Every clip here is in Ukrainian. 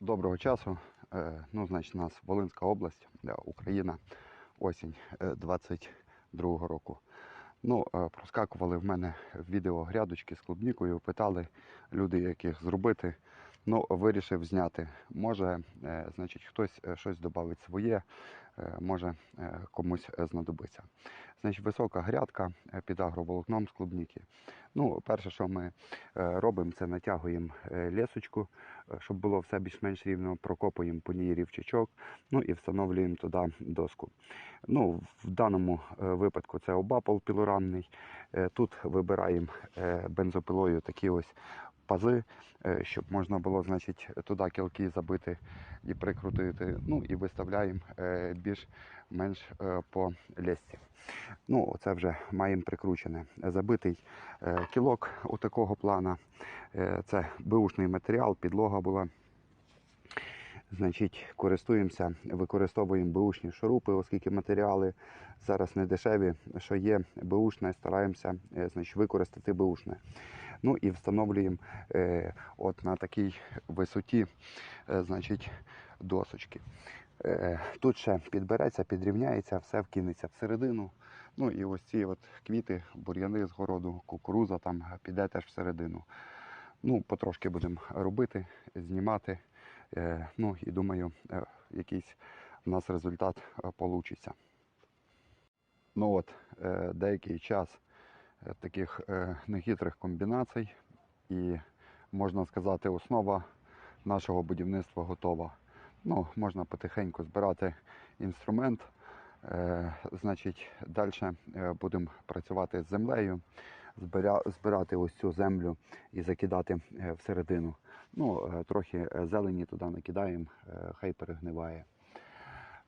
Доброго часу. Е, Ну, значить, у нас Волинська область, е, Україна, осінь е, 22-го року. Ну, е, проскакували в мене відео грядочки з клубнікою, питали люди, як їх зробити. Ну, вирішив зняти. Може, е, значить, хтось е, щось додавить своє, е, може комусь знадобиться. Значить, висока грядка під агроволокном з клубніки. Ну, перше, що ми робимо, це натягуємо лісочку, щоб було все більш-менш рівно, прокопуємо по ній рівчачок, ну і встановлюємо туди доску. Ну, в даному випадку це обапол пілорамний. Тут вибираємо бензопилою такі ось пази, е, щоб можна було, значить, туди кілки забити і прикрутити. Ну і виставляємо е, більш-менш е, по лісці. Ну, це вже маємо прикручене. Забитий кілок у такого плана. Це беушний матеріал, підлога була. Значить, користуємося, використовуємо беушні шурупи, оскільки матеріали зараз не дешеві. Що є беушне, стараємося значить, використати беушне. Ну і встановлюємо е, от на такій висоті е, значить, досочки. Е, тут ще підбереться, підрівняється, все вкинеться всередину. Ну і ось ці от квіти, бур'яни з городу, кукуруза там піде теж всередину. Ну, потрошки будемо робити, знімати. Е, ну і думаю, е, якийсь у нас результат вийде. Ну от, е, деякий час таких е, нехитрих комбінацій, і можна сказати, основа нашого будівництва готова. Ну, можна потихеньку збирати інструмент. Е, значить, далі будемо працювати з землею, збирати ось цю землю і закидати е, всередину. Ну, е, трохи е, зелені туди накидаємо, е, хай перегниває.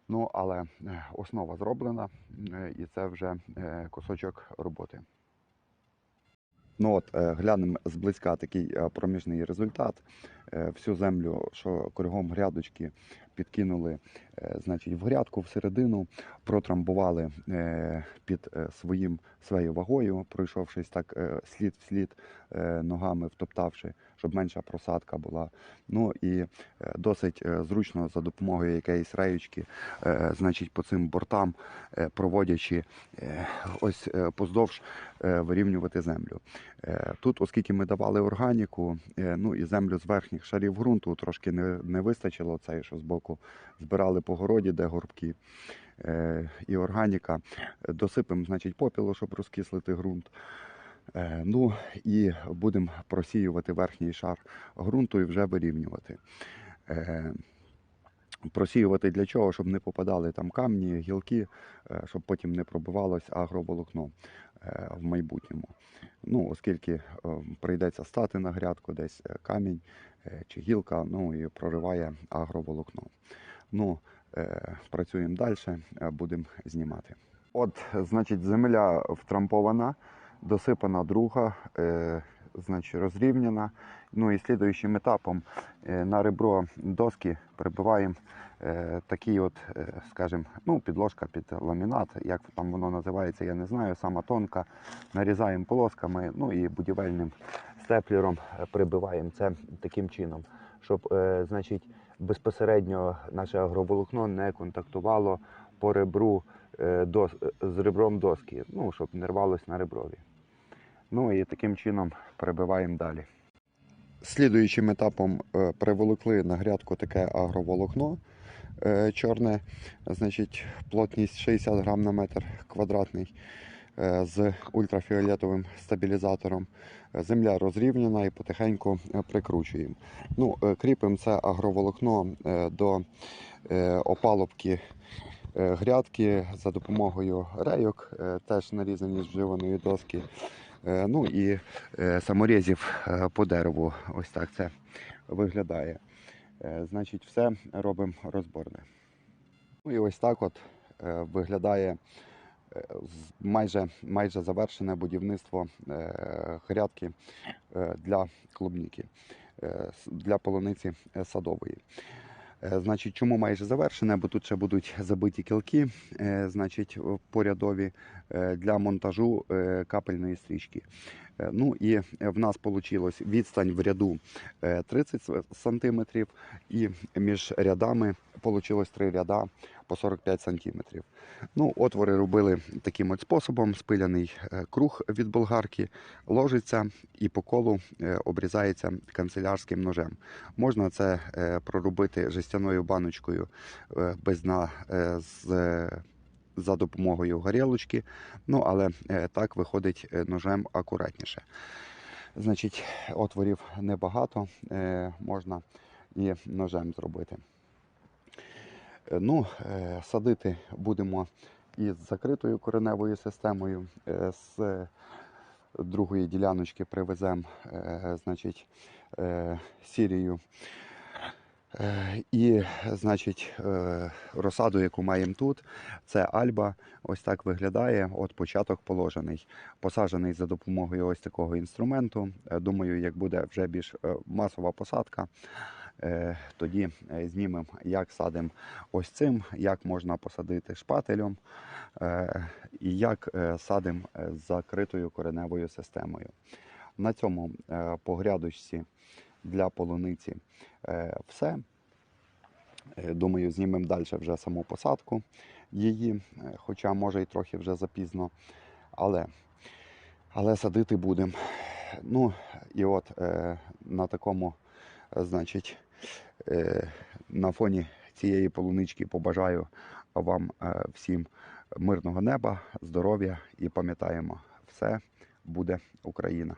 Ну, але е, основа зроблена, е, і це вже е, кусочок роботи. Ну от, е, глянемо зблизька такий е, проміжний результат. Е, Всю землю, що кругом грядочки підкинули е, значить, в грядку всередину, протрамбували е, під е, своїм своєю вагою, пройшовшись так слід в слід ногами втоптавши, щоб менша просадка була. Ну і досить зручно за допомогою якоїсь реючки, значить, по цим бортам, проводячи ось поздовж вирівнювати землю. Тут, оскільки ми давали органіку, ну і землю з верхніх шарів ґрунту трошки не, не вистачило цей, що збоку збирали по городі, де горбки. е, І органіка. Досипемо, значить, попілу, щоб розкислити ґрунт. Е, Ну і будемо просіювати верхній шар ґрунту і вже вирівнювати. Е, Просіювати для чого? Щоб не попадали там камні, гілки, е, щоб потім не пробивалось агроволокно е, в майбутньому. Ну, оскільки е, прийдеться стати на грядку, десь камінь чи гілка, ну і прориває агроволокно. Ну, працюємо далі, будемо знімати. От, значить, земля втрампована, досипана друга, значить, розрівняна. Ну і слідуючим етапом е, на ребро доски прибиваємо е, такий от, е, скажімо, ну, підложка під ламінат, як там воно називається, я не знаю, сама тонка. Нарізаємо полосками, ну і будівельним степлером прибиваємо це таким чином, щоб значить, безпосередньо наше агроволокно не контактувало по ребру з ребром доски, ну, щоб не рвалось на реброві. Ну і таким чином перебиваємо далі. Слідуючим етапом е, приволокли на грядку таке агроволокно е, чорне, значить плотність 60 грам на метр квадратний е, з ультрафіолетовим стабілізатором. Земля розрівняна і потихеньку прикручуємо. Ну, кріпимо це агроволокно до опалубки грядки за допомогою рейок, е, теж нарізані з вживаної доски. Е, Ну і е, саморізів е, по дереву. Ось так це виглядає. Е, Значить, все робимо розборне. Ну і ось так от е, виглядає е, майже, майже завершене будівництво е, грядки е, для клубніки, е, для полуниці е, садової. Е, Значить, чому майже завершене? Бо тут ще будуть забиті кілки, е, значить, порядові е, для монтажу капельної стрічки. Ну і в нас вийшло відстань в ряду е, 30 см, і між рядами вийшло три ряда по 45 см. Ну, отвори робили таким от способом: спиляний е, круг від болгарки, ложиться і по колу е, обрізається канцелярським ножем. Можна це е, проробити жестяною баночкою без дна з, за допомогою горілочки. Ну, але так виходить ножем акуратніше. Значить, отворів небагато, можна і ножем зробити. Е, Ну, е, садити будемо із закритою кореневою системою. Е, З другої діляночки привеземо значить, сірію. І, значить, розсаду, яку маємо тут, це альба. Ось так виглядає. От початок положений. Посаджений за допомогою ось такого інструменту. Думаю, як буде вже більш масова посадка, тоді е, знімемо, як садимо ось цим, як можна посадити шпателем, е, і як е, садимо е, з закритою кореневою системою. На цьому е, по грядочці для полуниці е, все. Е, Думаю, знімемо далі вже саму посадку її, е, хоча може і трохи вже запізно. Але, але садити будемо. Ну, і от е, на такому, е, значить, е, на фоні цієї полунички побажаю вам е, всім мирного неба, здоров'я і пам'ятаємо, все буде Україна.